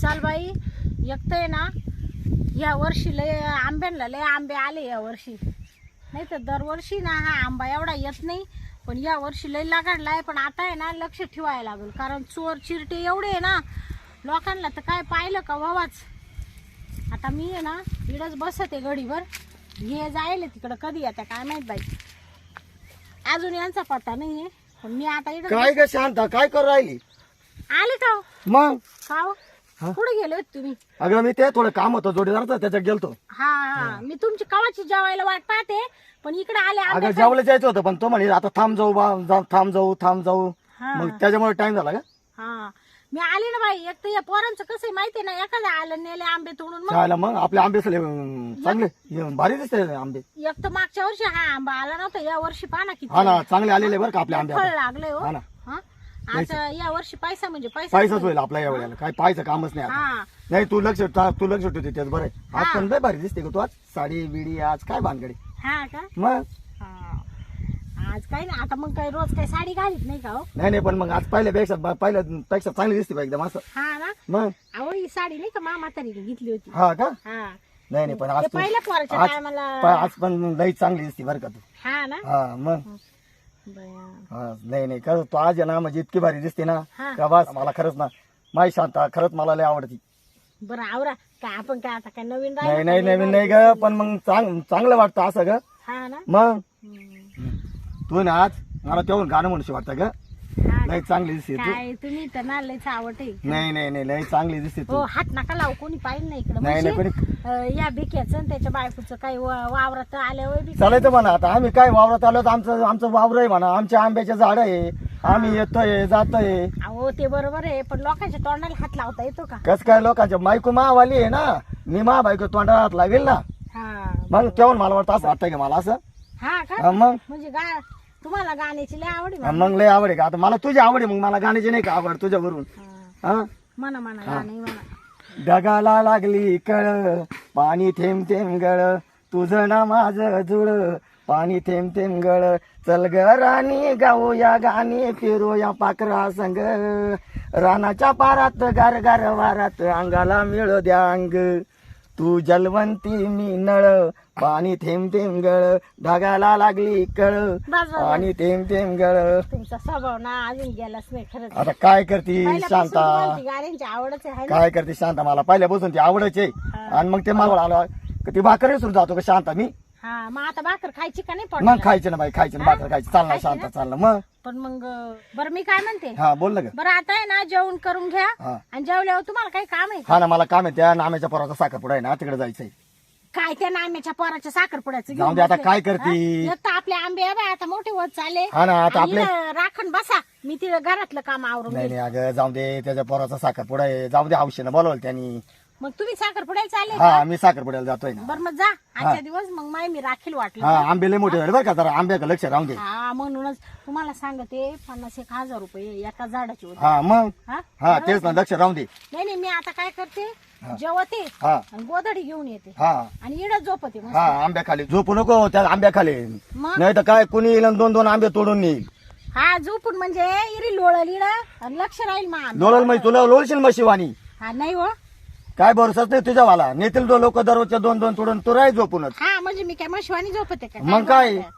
चाल बाई आहे ना या वर्षी लय आंब्यांना लय आंबे आले या वर्षी. नाही तर दरवर्षी ना हा आंबा एवढा येत नाही पण या वर्षी लय लागाडलाय पण आता आहे ना लक्ष ठेवायला लागेल. कारण चोर चिरटे एवढे आहे ना लोकांना तर काय पाहिलं का व्हावाच आता मी आहे ना इडच बसते गडीवर हे जायले तिकडं कधी येत्या काय माहीत बाई. अजून यांचा पत्ता नाही आहे पण मी आता इकडं काय ग शांता काय करू राहिली? आले का हो? मग? का हो? हा? कुठे गेले होते तुम्ही. अगं मी ते थोडं काम होतं जोडीदारचं त्याच्यात गेलतो. हा हा. मी तुमची कवाची जेवायला वाट पाहते पण इकडे आले अगं जेवलं जायचं होतं पण तो म्हणे आता थांब जाऊ बा थांब जाऊ थांब जाऊ. हा. मग त्याच्यामुळे टाइम झाला का? हा. मी आले ना बाई एक तर या पोरांचं कसं आहे माहितीये ना एखादा आलं नेले आंबे तोडून मग खायला मग आपले आंबे असले अं, चांगले हे, भारी दिसते आंबे. एक तर मागच्या वर्षी हा आंबा आला नव्हता या वर्षी पाहा ना किती हा ना चांगले आलेले बरं का आपले आंबे फळ आता लागले हो. हा ना. हा आता या वर्षी पैसा म्हणजे पैसा पैसाच होईल आपल्या या वेळेला काय पाहायचं कामच नाही आता. हा. नाही तू लक्ष तू लक्ष ठेवते त्याच बरं आहे. आज पण लय भारी दिसते का तू आज. साडी बिडी आज काय भानगडी. हा का? मग? हा. आज काय ना आता मग काय रोज काय साडी घालीत नाही का हो? नाही नाही पण मग आज पहिल्यापेक्षा पहिल्यापेक्षा चांगली दिसते बा एकदम असं. हा ना? मग? अहो ही साडी नाही का मामा तरी घेतली होती. हा का? हा. नाही नाही पण आज ते तू पहिल्या पोराच्या आज टायमाला प- आज पण लई चांगली दिसते बरं का तू. हा ना? हा मग. हा नाही नाही खरंच तू आज आहे ना म्हणजे इतकी भारी दिसते ना. हा. का बस मला खरंच ना माही शांता खरंच मला लय आवडती. बरं आवरा. काय आपण काय आता काय नवीन नाही नाही का नवीन नाही ग पण मग चांग चांगलं वाटतं असं ग. हा ना? मग? हम्म. तू ना आज मला तेवढं गाणं म्हणूशी वाटतं ग. हा लय चांगली दिसते तू. काय तुम्ही तर ना लयच आवड आहे. नाही नाही नाही लय चांगली दिसते हो तू हात नका लावू कोणी पाहिलं नाही इकडं. नाही नाही म्हणजे, अं, या भिक्याचं आणि त्याच्या बायकोचं काही वा- वावरात आल्यावर बी चालायचं म्हणा आता. आम्ही काय वावरात आलो तर आमचं आमचं वावर आहे म्हणा. आमच्या आंब्याचे झाड आहे. आम्ही येतोय जातोय. अहो ते बरोबर आहे पण लोकांच्या तोंडाला हात लावता येतो का? कस काय लोकांच्या बायको मावाली आहे ना मी मा बायको तोंडाला हात लावेल ना? हा. मग केव्हा मला वाटतं असं वाटतं का मला असं? हा का? हा, मग? म्हणजे गा तुम्हाला गाण्याची लय आवड आहे हा. मग लय आवड आहे का? आता मला तुझी आवड आहे मग मला गाण्याची नाही का आवड तुझ्यावरून? हा. हा? म्हणा म्हणा गाणी म्हणा. ढगाला लागली कळ पाणी थेंब थेंब गळ तुझं ना माझं जुळ पाणी थेंब थेंब गळ. चल ग राणी गाऊया गाणी फिरूया पाकरा संग. रानाच्या पारात गार गार वारात अंगाला मिळ द्या अंग. तू जलवंती मी नळ पाणी थेंब थेंब गळ ढगाला लागली कळ. बस बस, बस. पाणी थेंब थेंब गळ. तुमचा स्वभाव ना अजून गेलाच नाही खरंच. आता काय करती पहिल्यापासून शांता? तुम्हाला ती गाण्यांची आवडच आहे ना? काय करते शांता? मला पहिल्यापासून ती आवडच आहे. आणि मग ते मागवड आलो. का ती भाकर विसरून जातो का शांता? मी? हा मग आता भाकर खायची का नाही मग खायचं ना बाई खायचं ना भाकर खायची. चालणार खायची शांता ना? चाललं. मग? पण मग बरं मी काय म्हणते? हा बोल ना ग. बरं आता आहे ना जेवण करून घ्या. हा. आणि जेवल्यावर तुम्हाला काही काम आहे का? हा ना मला काम आहे. त्या नाम्याच्या पोराचा साखरपुडा आहे ना तिकडे जायचंय. काय त्या नाम्याच्या पोराच्या साखरपुड्याचं? जाऊ घेऊन दे आता बसले? काय करती? हा? एक तर आपले आंबे आहे बाई, आता मोठे होत चालले. हा ना आता आणि आपले इथं राखण बसा. मी तिथं घरातलं काम आवरून नाही घेईन. नाही अगं जाऊ दे त्याच्या पोराचा साखरपुडा आहे. जाऊ दे हौशीनं बोलवलं त्यांनी. मग तुम्ही साखरपुड्याला चालले हा मी साखरपुड्याला जातोय ना. बरं मग जा. आजच्या दिवस मग माय मी राखील वाटलं. हा आंबे लय मोठे झाले बरं का जरा आंब्याकडे लक्ष राहून दे हा म्हणूनच तुम्हाला सांगते पन्नास एक हजार रुपये एका झाडाची होती. हा मग? हा? हा तेच ना लक्ष राहून दे. नाही नाही मी आता काय करते जेवते हा. आणि गोधडी घेऊन येते. हा. आणि इडच झोपते मग हा आंब्या खाली झोपू नको त्या आंब्या खाली मग? नाही तर काय कुणी येईल आणि दोन दोन आंबे तोडून नेईल. हा झोपून म्हणजे इरी लोळल इड आणि लक्ष राहील मा लोळल म्हणजे तुला लोळशील मग शिवानी हा नाही हो. काय भरोसाच नाही तुझ्यावाला? नेतील दोन लोक दररोजच्या दोन दोन तोडून तू राही झोपूनच. हा म्हणजे मी काय मशिवानी झोपते का? मग काय? बोलताय?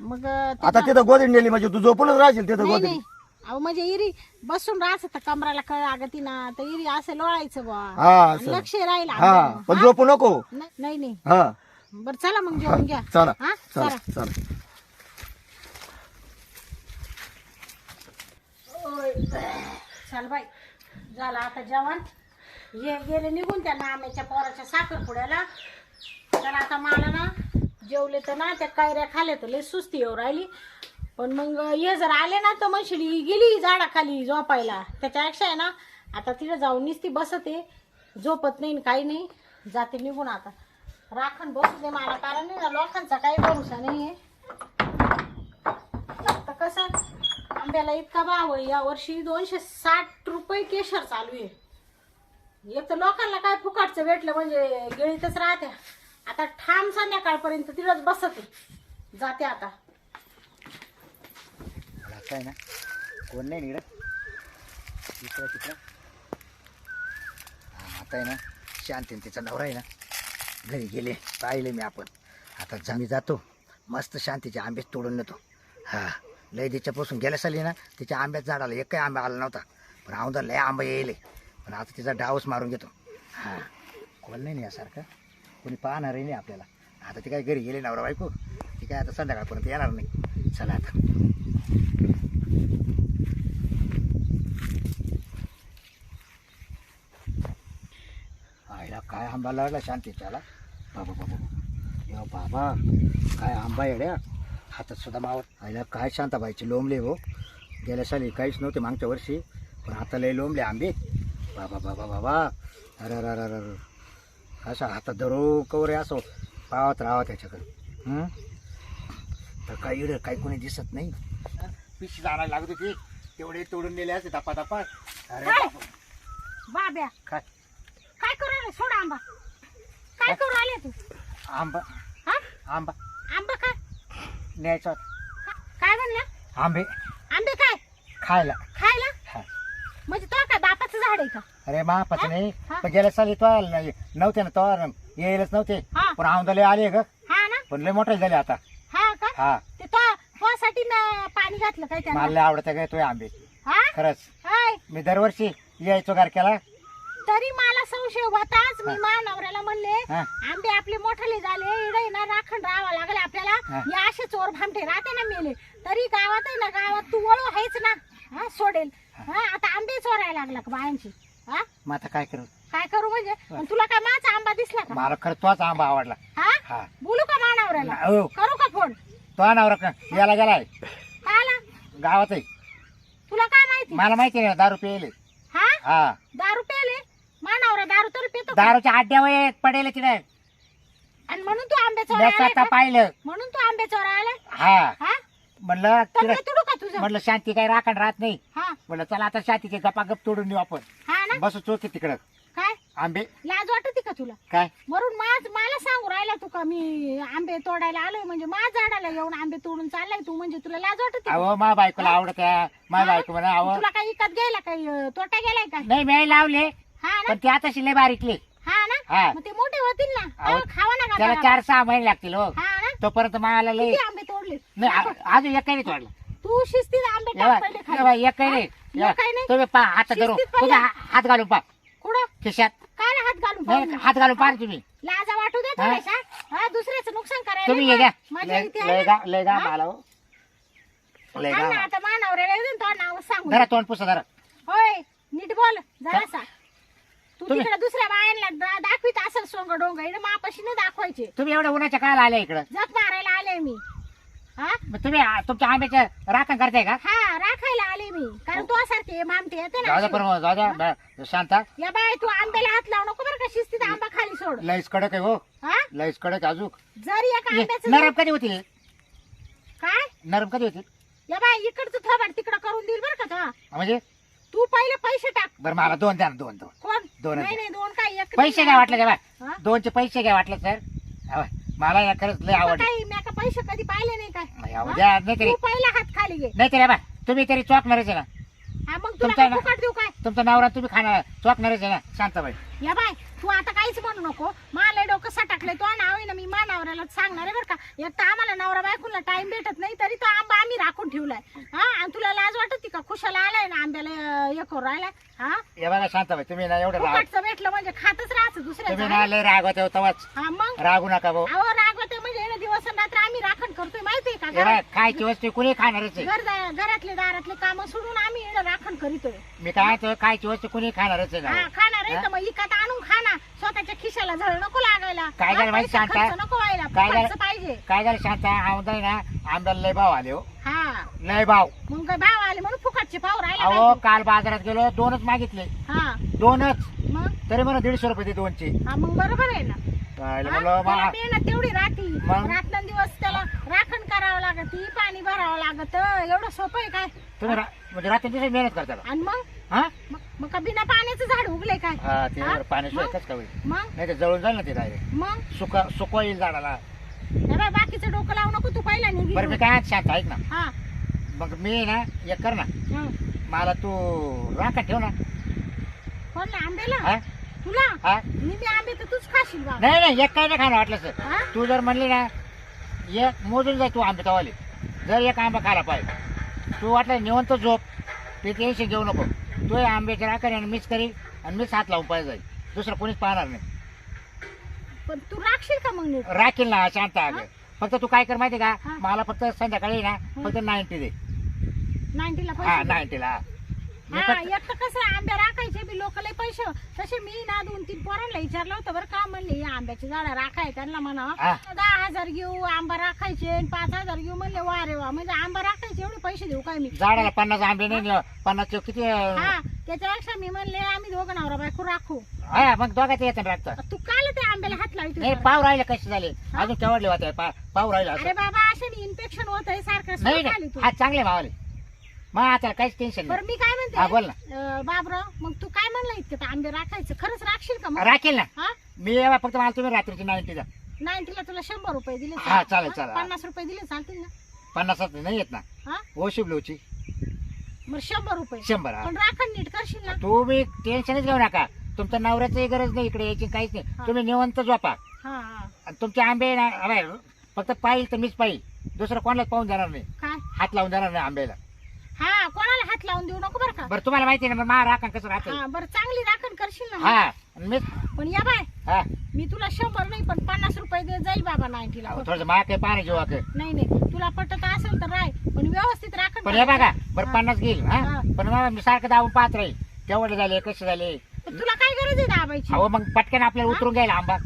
मग ते- आता तिथं गोदी नेली म्हणजे तू झोपूनच राहशील तिथं नाही गोदी नाही. अहो म्हणजे इरी बसून राहायचं तर कमराला कळ लागती ना तर इरी असं लोळायचं बा हा आणि असं. लक्ष राहील हा. पण झोपू नको. नाही नाही नाही. हा. बरं चला मग जेवून घ्या. चला हा? चला चला. चला. चल बाई झालं आता जेवण. ये गेले निघून त्या नाम्याच्या पोराच्या साखरपुड्याला. तर आता मला ना जेवले तर ना त्या कैऱ्या खाल्या तर लय सुस्ती येऊ राहिली. पण मग हे जर आले ना तर म्हणशील गेली झाडाखाली झोपायला. त्याच्यापेक्षा आहे ना आता तिथे जाऊन निसती बसते. झोपत नाही काही नाही. जाते निघून आता. राखण बसू दे मला कारण नाही ना लोकांचा काही भरोसा नाही आहे तर कसं? आंब्याला इतका भाव आहे या वर्षी दोनशे साठ रुपये केशर चालू आहे. एक तर लोकांना काय फुकाटचं भेटलं म्हणजे गिळीतच राहत्या. आता ठाम संध्याकाळपर्यंत तिथंच बसते जाते आता. काय ना कोण नाही निघत. इकडं तिकडं. आता आहे ना शांती तिचा नवरा आहे ना. घरी गेले पाहिले मी आपण. आता जमी जातो. मस्त शांतीचे आंबेच तोडून नेतो. हा लय तिच्यापासून गेल्या साली ना तिच्या आंब्यात झाडाला एक काही आंबा आला नव्हता. पण औंदा लय आंबा येईल पण आता तिचा डावच मारून घेतो. हा. कोण नाही ना यासारखं. कोणी पाहणारही नाही आपल्याला. आता ती काय घरी गेली नवरा बायको? ती काय आता संध्याकाळपर्यंत येणार नाही. चला आता. आईला काय आंबा लागला शांतीच्याला? बाबा बाबा. बाबा. यो बाबा काय आंबा येड्या? हातात सुद्धा मावत आईला काय शांताबाईचे लोंबले हो? गेल्या साली काहीच नव्हते मागच्या वर्षी पण आता लय लोंबले आंबे. बाबा बाबा बाबा अरे अरे अरे अरे. असं हातात धरू कवर असं. पावत राहावं त्याच्याकडे? तर काही इकडं काही कोणी दिसत नाही. पिशी जाणायला लागत होती. तेवढे तोडून नेले असते दपा दपा अरे काय? बापा. बाब्या. काय? काय करू राहिले? सोड आंबा. काय करू राहिले तू? आंबा. हा? आंबा. आंबा काय? न्यायचा. का- काय म्हणला? आंबे. आंबे काय? खायला. खायला. म्हणजे तो काय बापाचं झाड आहे का? अरे महापाच हा? नाही. हा. पण गेल्या साली तो आला नाही. नव्हते ना तो यायलाच नव्हते. हा. पण औंदले आले ग. हा ना? पण लय मोठे झाले आता. हा का? हा. ते ना पाणी घातलं काय मला त्याला लय आवडत काय तो आंबे. हा? खरंच. हाय. मी दरवर्षी यायचो गारक्याला. तरी मला संशय होताच मी मा नवऱ्याला म्हणले हा. आंबे आपले मोठाले झाले. इडे ना राखण राहावं लागले आपल्याला. हा. या असे चोर भामटे राहते ना मेले. तरी गावात आहे ना गावात तू वळू आहेच ना. हा सोडेल. हा आता आंबे चोरायला लागला का बायांची? हा? मग आता काय करू? काय करू म्हणजे? तुला काय माझा आंबा दिसला का? मला खरं तोच आंबा आवडला. हा? हा. बोलू का मा नवऱ्याला हो. करू का फोन? तो नवरा का याला गेलाय. गावात आहे. तुला काय माहिती? मला माहिती आहे ना दारू पिले हा? हा. दारू पेले मा नवरा दारू तरी पितो का? दारूच्या आड्यावर पडेल तिथे आणि म्हणून तू आंबे मी चोरायला स्वतः का? पाहिलं. म्हणून तू आंबे चोरायला हा. हा? म्हणलं तर तिकडे तुडू तुझं. म्हटलं शांती काही राखण राहत नाही. हा. म्हणलं चला आता शांतीचे गपागप तोडून येऊ आपण. हा ना? बसू चोकी तिकडं. काय? आंबे. लाज वाटते का तुला? काय? वरून माझ मला सांगू राहिला तू का? मी आंबे तोडायला आलोय म्हणजे माझ झाडाला येऊन आंबे तोडून चाललाय तू म्हणजे तुला लाज वाटते? अहो मा बायकोला आवडत मा बायको म्हणा अहो. तुला काही इकत गेला काही अं, तोटा गेलाय का? नाही मी लावले. हा ना? पण ते आता शिले बारीकले हा ना. मग ते मोठे होतील ना? अहो, खावा ना त्याला चार सहा महिने लागतील हो. हा ना? तोपर्यंत मला लय किती आंबे तोडले? नाही आ- अजून एक काही नाही तोडलं. तू शिस्तीत आंबे एवढा- टाक पहिले खाली. एवढा एक काही नाही. हा? एवढा. एक काही नाही? तुम्ही पा हात शिस्तीत तुझा. हा- हात घालून पा कुठं? खिशात. काय हात घालून नाही, पाहू? हात घालून पा तुम्ही. लाजा वाटू दे हा? थोड्याशा हा दुसऱ्याचं नुकसान करायला तुम्ही ये मजा लय गा लय गा हा? मला लय ना? गा ना, आता मानावऱ्याला येऊन तो नाव सांगू. धरा तोंड पुसा धरा. होय नीट बोल जरासा तू तुम्ही- तिकडे दुसऱ्या बायांना दा- दाखवीत असेल सोंग डोंग इकडे मापाशी नाही दाखवायचे. तुम्ही एवढ्या उन्हाच्या काल आले इकडं. जग मारायला आले मी. हा? मग तुम्ही आ- तुमच्या आंब्याच्या राखण करताय का? हा राखायला आले मी. कारण तो सारखे मामटे येते ना जाऊ द्या असे. पण जाऊ द्या ब- शांता. या बाय तू आंब्याला हात लावू नको बरं का शिस्तीत आंबा खाली सोड. लईच कडक आहे हो. हा? लईच कडक आहे अजून. जर एका ये, आंब्याचं नरम कधी होतील? काय? नरम कधी होतील? या बाय इकडचं थोबाड तिकडं करून देईल बरं का तो म्हणजे? तू पहिले पैसे टाक. बरं मला दोन द्या ना, दोन दोन. कोण? दोन नाही. नाही दोन काय एक पैसे काय वाटलं तेव्हा हा? दोनचे पैसे काय वाटलं सर मला खरंच लय काही मी का पैसे कधी पाहिले नाही काय? नाही, तरी तू पहिला हात खाली घे. नाही तरी बा तुम्ही तरी चौकणारच आहे ना. हा मग तुला तुमचा काय ना- फुकट देऊ काय? तुमचा नवरा तुम्ही खाणार चौकणारच आहे ना शांताबाई. या बाय तू आता काहीच म्हणू नको. मला डोकं सटकलंय. तो नाव ना मी मा नवऱ्याला सांगणार आहे बरं का. एक तर आम्हाला नवरा बायकोला टाइम भेटत नाही तरी तो आंबा आम्ही राखून ठेवलाय. हा? आणि तुला लाज वाटत का? खुशाला आलाय ना आंब्याला करून राहिलाय. हा? हे बघा शांताबाई तुम्ही ना एवढं राग फुकटचं भेटलं म्हणजे खातच राहायचं तुम्ही दुसऱ्या लय रागवत आहे तेव्हाच हा मग? रागू नका भाऊ. अहो रागवते म्हणजे येणं दिवस आणि रात्र आम्ही राखण करतोय माहितीये का हे बघा, खायची वस्तू कुणी खाणारच आहे. घर घरातले दारातले काम सोडून आम्ही येणं राखण करीतोय. मी काय म्हणतो, खायची वस्तू कुणी खाणारच आहे हा ना खाणार आहे? तर मग इकत आणून खा खिशाला झळ नको लागायला. काय झालं माहिती पैसा सांगता? खर्च नको व्हायला काय झालं? खर्च पाहिजे. काय झालं शांता? आमदार ना आमदार लय भाव आले हो. हा. लय भाव. मग काय भाव आले म्हणून फुकटचे भाव राहिला अहो. काल बाजारात गेलो दोनच मागितले. हा. दोनच. मग? तरी मला दीडशे रुपये दे दोनचे. हा मग बरोबर आहे ना. हा? म्हणलं त्याला मेहनत तेवढी राहती मग? रात्रंदिवस त्याला राखण करावं लागत पाणी भरावं लागत. एवढं सोपं आहे काय? तुम्ही रा- म्हणजे रात्री मेहनत करता का? आणि मग? हा? मग- मग का बिना पाण्याचं झाड उगले काय? हा ते हा? पाण्याशिवाय मग? कसं काय होईल? मग? नाही ते जळून जाईल ना ते डायरेक्ट मग? सुका सुकवा येईल झाडाला. हे बाय, बाकीचं डोकं लावू नको तू पहिला बरं मी काय शांत ऐक ना. हा. मग मी ना एक कर ना. हं. मला तू राखा ठेव ना. कोणला आंब्याला? तुला? हा? निम्मे आंबे तर तूच खाशील बा. नाही नाही एक काही नाही खाणं वाटलं सर हा? तू जर म्हणली ना एक मोजून जाय तू आंबे तवाले जर एक आंबा खाला पाहिजे. तू वाटलं निवंत झोप. ते टेन्शन घेऊ नको. तू आंब्याच्या राखण आणि मीच करील आणि मीच हात लावून पाहिजे. दुसरं कोणीच पाहणार नाही. पण तू राखशील का मग नीट? राखील ना शांत अगं. फक्त तू काय कर माहिती का? हा. मला फक्त संध्याकाळी ना फक्त नाईन्टी दे. नाईन्टीला हा पैसे. नाईन्टीला. मी हा एक तर कसं आहे, आंबे राखायचे बी लोक लय पैसे. तसे मी ना दोन तीन पोरांना विचारलं होतं बरं का म्हणले या आंब्याची झाडं राखाय त्यांना म्हणा. हा. दहा हजार घेऊ आंबा राखायचे आणि पाच हजार घेऊ म्हणले वा रे वा म्हणजे आंबा राखायचे एवढे पैसे देऊ काय मी? झाडाला पन्नास आंबे नाही नेलं. पन्नासचे किती? अं, हा त्याच्यापेक्षा मी म्हणले आम्ही दोघं नवरा बायको राखू. हा मग दोघांचे येतं तू काल त्या आंब्याला हात लावतो नाही पाव राहिले कसे झाले? अजून केवढले होते? पा- पाव राहिले असं अरे बाबा असे इन्फेक्शन होत आहे सारखं. नाही तू. हा चांगले भावले मग आता काहीच टेन्शन बरं नाही मी काय हा, बोल म्हणते अं, बाबराव मग तू काय म्हणला इतकं आंबे राखायचं. खरंच राखशील का मग? राखेल ना. हा? मी यावा फक्त मला तुम्ही रात्रीची नाईन्टी द्या. नाईन्टीला तुला शंभर रुपये दिले हा, चाल- चालेल? चालेल. पन्नास रुपये दिले चालतील ना? पन्नासात नाही येत ना. हा? हो शिबलोची मग शंभर रुपये. शंभर हा. पण राखण नीट करशील ना? तुम्ही टेन्शनच घेऊ नका. तुमच्या नवऱ्याची गरज नाही इकडे यायची काहीच नाही. तुम्ही निवंत झोपा. हा हा. आणि तुमचे आंबे ना अरे, फक्त पाहिल तर मीच पाहिल. दुसरं कोणालाच पाहून जाणार नाही. काय? हात लावून जाणार नाही आंब्याला. हा कोणाला हात लावून देऊ नको बरं का? बरं तुम्हाला माहिती आहे ना मा राखण कसं राहते हा बरं चांगली राखण करशील ना हा पण या बाय हा. मी तुला शंभर नाही पण पन्नास रुपये दे जाईल बाबा नाईन्टीला थोडस मा काही पाणी जेव्हा नाही नाही तुला पटत असेल तर राय पण व्यवस्थित राखण पण हे बघा करायचं. बरं हा. पन्नास घेईल हा? हा. पण मग मी सारखं दाबून पाहत राहील. केवढे झाले कसे झाले? पण तुला काय गरज आहे दाबायची? अहो मग पटकन आपल्याला उतरून घ्यायला आंबा.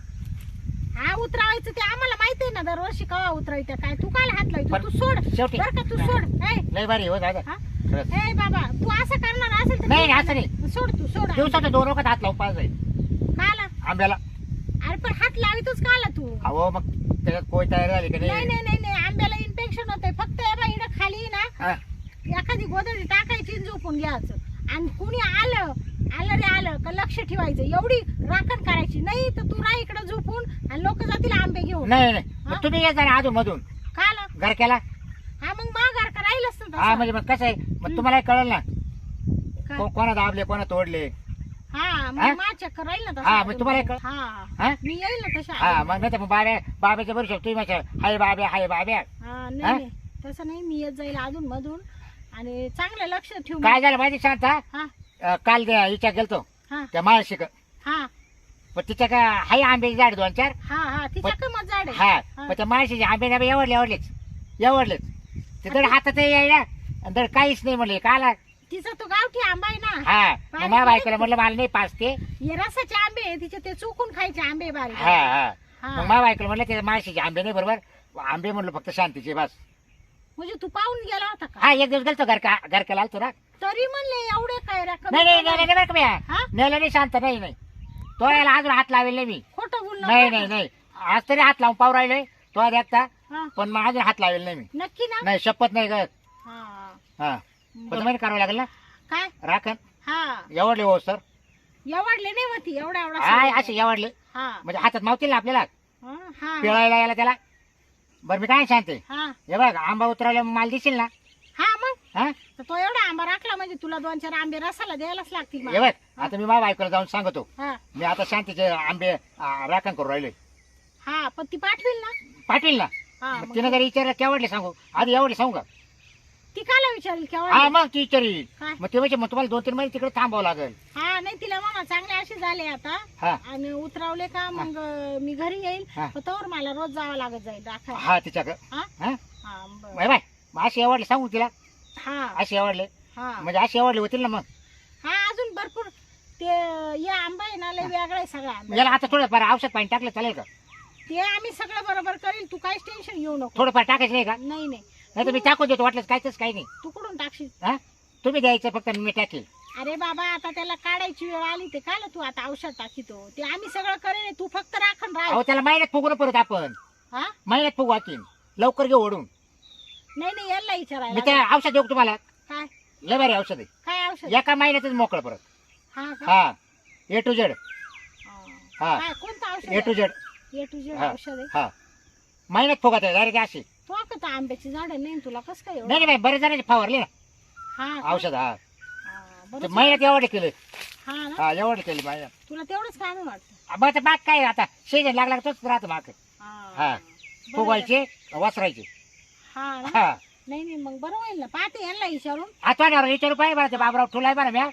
हा उतरावायचं ते आम्हाला माहिती आहे ना दरवर्षी कवा उतरायचं काय? तू काय हात लावतो पण तू सोड. शेवटी- बरं का तू सोड. ए. लय भारी हो दादा. हा? खरंच. ए बाबा तू असं करणार असेल तर नाही, असं नाही. सोड तू सोड. दिवसाच्या दोन वखत हात लावून पाहिजे काला आंब्याला. अरे पण हात लावितोच काला तू? अहो मग त्याच्यात कोय तयार झाली का नाही? नाही नाही नाही नाही. आंब्याला इन्फेक्शन होतंय. फक्त ए इकडं खाली ना हा. एखादी गोदडी टाकायची आणि झोपून घ्यायचं. आणि कुणी आलं आलं रे आलं का लक्ष ठेवायचं? एवढी राखण करायची नाही तर तू राह इकडे झोपून आणि लोक जातील आंबे घेऊन. नाही नाही हा? मग तुम्ही येत जा ना अजून मधून काला घर केला? हा मग माघार का राहीलच ना हा तसं. म्हणजे मग कसं आहे? मग तुम्हाला कळलं ना? को- कोणा दाबले कोणा तोडले? हा हा? मग माझ्या चक्कर राहील ना हा, मग अजून. तुम्हाला एक- हा. हा? मी येईल ना तशा? हा मग नाही तर मग बाब्या बाब्याच्या बरोबर तुम्ही हाय बाब्या हाय बाब्या. हा हा? नाही तसं नाही मी येत जाईल अधून मधून आणि चांगलं लक्ष ठेवू काय झालं? माहिती शांत हा. अं, काल त्या हिच्या गेलतो. हा. त्या माळशिक हा. पण तिच्या का हाय आंब्याची झाड दोन चार. हा हा. तिच्या पण- कमत झाड आहे. हा. हा. पण त्या माळशीचे आंबे ना एवढले एवढलेच. एवढलेच. ते दड हातात यायला. आणि दड काहीच नाही म्हणले. काला तिचा तो गावठी आंबा आहे ना. हा. मग माझ्या बायकोला. म्हणलं मला नाही पाच ते हे रसाचे आंबे आहे, तिचे ते चुकून खायचे आंबे बारीक हा हा. हा. मग माझ्या बायकोला म्हणलं ते माळशीचे आंबे नाही बरोबर. आंबे म्हणलं फक्त शांतीचे बस. म्हणजे तू पाहून गेला होता का? हा एक दिवस गेलतो घर का घर केला आलतो ना. तरी म्हणले एवढे काय रे कमी नाही नाही काय नाही नाही बरं का हा? म्या. नेलं नाही शांत नाही नाही. तो याला अजून हात लावेल नाही मी. खोटं बोलणं नाही नाही? नाही आज तरी हात लावून पाहू राहिले. तो देखता पण मग अजून हात लावेल नाही मी. नक्की ना? नाही शपथ नाही ग. हा. हा. पण बरं. महिने करावं लागेल ना? काय? राखण. हा. एवढले हो सर. एवढले नाही होती एवढा एवढा हाय. असे एवढले. हा. म्हणजे हातात मावतील ना आपल्याला? हा, हा. पिळायला यायला त्याला? बरं मी काय शांत आहे हा. हे बघ आंबा उतरवल्या माल दिसेल ना? हा मग? हा? तर तो एवढा आंबा राखला म्हणजे तुला दोन चार आंबे रसाला द्यायलाच लागतील हे मला. बघ आता मी माझ्या बायकोला जाऊन सांगतो. हा. मी आता शांतीचे आंबे आ, राखण करू राहिले. हा पण ती पाठवेल ना? पाटील ना? हा मग मग तिने जर विचारलं केवढले सांगू? आधी एवढे सांगू का? ती काला विचारेल हा केव्हा मग ती विचारी काय? मग ते म्हणजे मग तुम्हाला दोन तीन महिने तिकडे थांबावं लागेल. हा नाही तिला म्हणा चांगले असे झाले आता. हा. आणि उतरवले का मग अं, मी घरी येईल. हा. पण तोवर मला रोज जावं लागत जाईल राखायला हा तिच्याकडे. हा? हा? हा बरं. बाय बाय मग असे एवढले सांगू तिला? हा. असे एवढले हा. म्हणजे असे एवढले होतील ना मग. हा अजून भरपूर. ते या आंबा आहे ना लय वेगळा आहे सगळा आंबा. याला आता थोडंफार औषध पाणी टाकलं चालेल का? ते आम्ही सगळं बरोबर करेल तू काहीच टेन्शन घेऊ नको. थोडंफार टाकायचं नाही का? नाही नाही. नाही मी टाकून देतो वाटलंच काहीच काही नाही. तू कुठून टाकशील? हा? तुम्ही द्यायचं फक्त मी टाकेल. अरे बाबा आता त्याला काढायची वेळ आली ते काला तू आता औषध टाकीतो. ते आम्ही सगळं करेल तू फक्त राखण अहो राह. त्याला महिन्यात फुगू ना परत आपण. हा? महिन्यात फुगू हाकीन लवकर घेऊ ओढून. नाही नाही याला मी विचारायला त्या औषध देऊ का तुम्हाला? काय? लय भारी औषध आहे. काय औषध? एका महिन्यातच मोकळं परत. हा का? हा. ए टू झेड हा. हा. काय कोणतं औषध A to Z A to Z हा. औषध आहे? हा. महिन्यात फुगत आहे डायरेक्ट अशी तर आंब्याची झाड नाही तुला कसं काय नाही नाही बरेच जणांचे फवारले ना. हा का? औषध हा. हा, ते महिन्यात एवढे केले. हा ना? हा एवढं केली बाया तुला तेवढंच काम आहे वाटतं मग बाग काय आता? सीजन लागला का तोच राहतो माग हा हा. बरं फुगवायचे वसरायचे. हा ना? हा. नाही नाही मग बरं होईल ना. पाहते यांना विचारून. आठवड्यावर विचारू पाहिजे बरं ते बाबराव तुला बरं म्या.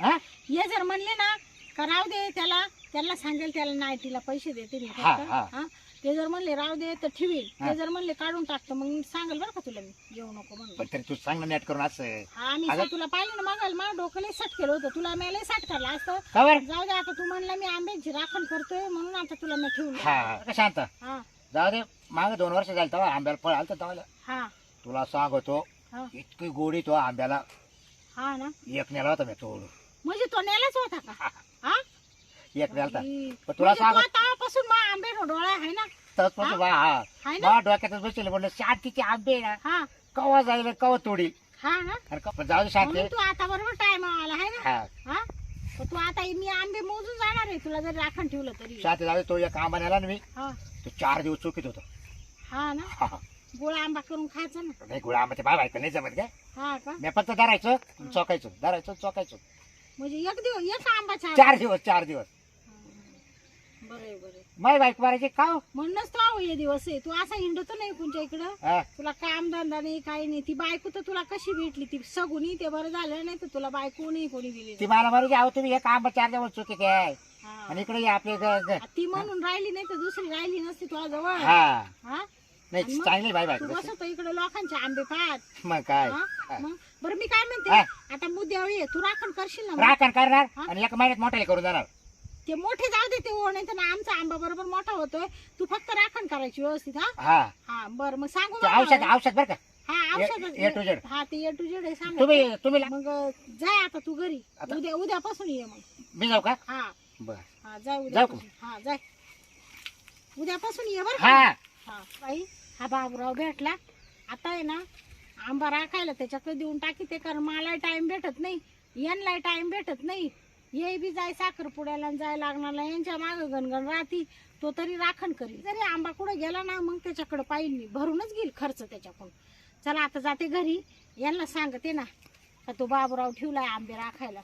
हा? ये जर म्हणले ना का राहू दे त्याला. त्याला सांगेल त्याला नाईटीला पैसे देते मी हा, फक्त. हा. हा? ते जर म्हणले राहू दे तर ठेवील हा. ते जर म्हणले काढून टाकतो मग सांगेल बरं का तुला मी. येऊ नको म्हणून. पण तरी तू सांग ना नेट करून असं. हा मी अगं- तुला पाहिलं ना मागाल मला डोकं लई सट केलं होतं. तुला मी लई सट करला असतं जाऊ दे आता तू म्हणला मी आंब्याची राखण करतोय म्हणून आता तुला मी ठेवलं. हा का शांत. हा. जाऊ दे माग दोन वर्ष झालं तेव्हा आंब्याला फळ आलं तेव्हा. हा. तुला सांगतो हा. इतकी गोडी तो आंब्याला हा ना. एक नेला होता मी तोडून. म्हणजे तो नेलाच होता का? हा. एक बाई. पण तुला म्हणजे सांग तो तेव्हापासून मग आंबे डोळा आहे ना? तुझं बा हा. आहे ना? मला डोक्यातच बसले म्हणलं शांतीचे आंबे ना हा. कवा जाईल कवा तोडी. हा ना अरे का- पण जाऊ दे शांती. म्हणून तू आता बरोबर टाइम आला आहे ना? हा. हा? तर तू आता मी आंबे मोजून जाणार आहे तुला जर राखण ठेवलं तरी. शांती जाऊ दे तो एक आंबा नेला ना मी. हा. तो चार दिवस चुकीत होतो. हा ना? हा, हा. गोळा आंबा करून खायचा ना? नाही गोळा आंबा ते बाबा ऐकलं नाही जमत काय हा का? मी फक्त धरायचं चोकायचं धरायचं चोकायचं म्हणजे एक दिवस एक आंबा चार चार दिवस चार दिवस. बरे बरे माय बाईक मारायची का हो? म्हणूनच तो आहो हे दिवस आहे. तू असा हिंडतो नाही कुणच्या इकडं. हा. तुला काम धंदा नाही काही नाही. ती बायको तर तुला कशी भेटली? ती सगुनी ते बरं झालं नाही तर तुला बायको नाही कोणी दिली. ती मला मारू अहो तुम्ही एक आंबा चार दिवस आहे हा. आणि इकडे ये आपले ग- ग- ती म्हणून राहिली नाही तर दुसरी राहिली नसती तुझ्या जवळ हा. हा? नाही मग? चांगली बाई बाई तू बसतो इकडे लोकांचे आंबे पाहत मग काय? हा? मग? बरं मी काय म्हणते? हा. आता मुद्द्यावर ये. तू राखण करशील ना मग? राखण करणार हा? आणि एक महिन्यात मोठ्याला करून जाणार. ते मोठे जाऊ दे ते ओढ तर आमचा आंबा बरोबर मोठा होतोय. तू फक्त राखण करायची व्यवस्थित हा? हा. हा बरं मग सांगू ते मला. औषध औषध बरं का? हा A- औषध A to Z. हा ते ए टू जेड आहे सांग. तुम्ही तुम्ही ला- मग जाय आता तू घरी. आता? उद्या उद्यापासून ये मग. मी जाऊ का? हा. बर. हा जाय जाऊ उद्यापासून हा जाय उद्यापासून ये बरं का? हा. हा बाई हा बाबूराव भेटला. आता आहे ना आंबा राखायला त्याच्याकडे देऊन टाकी ते कारण मला टाइम भेटत नाही. यांना टाइम भेटत नाही. ये बी जाय साखरपुड्याला जाय लागणार यांच्या मागं गणगण राहती तो तरी राखण करी जरी आंबा कुठं गेला ना मग त्याच्याकडे पाहिजे मी भरूनच घेईल खर्च त्याच्याकडून. चला आता जाते घरी. यांना सांगते ना का तो बाबूराव ठेवलाय आंबे राखायला.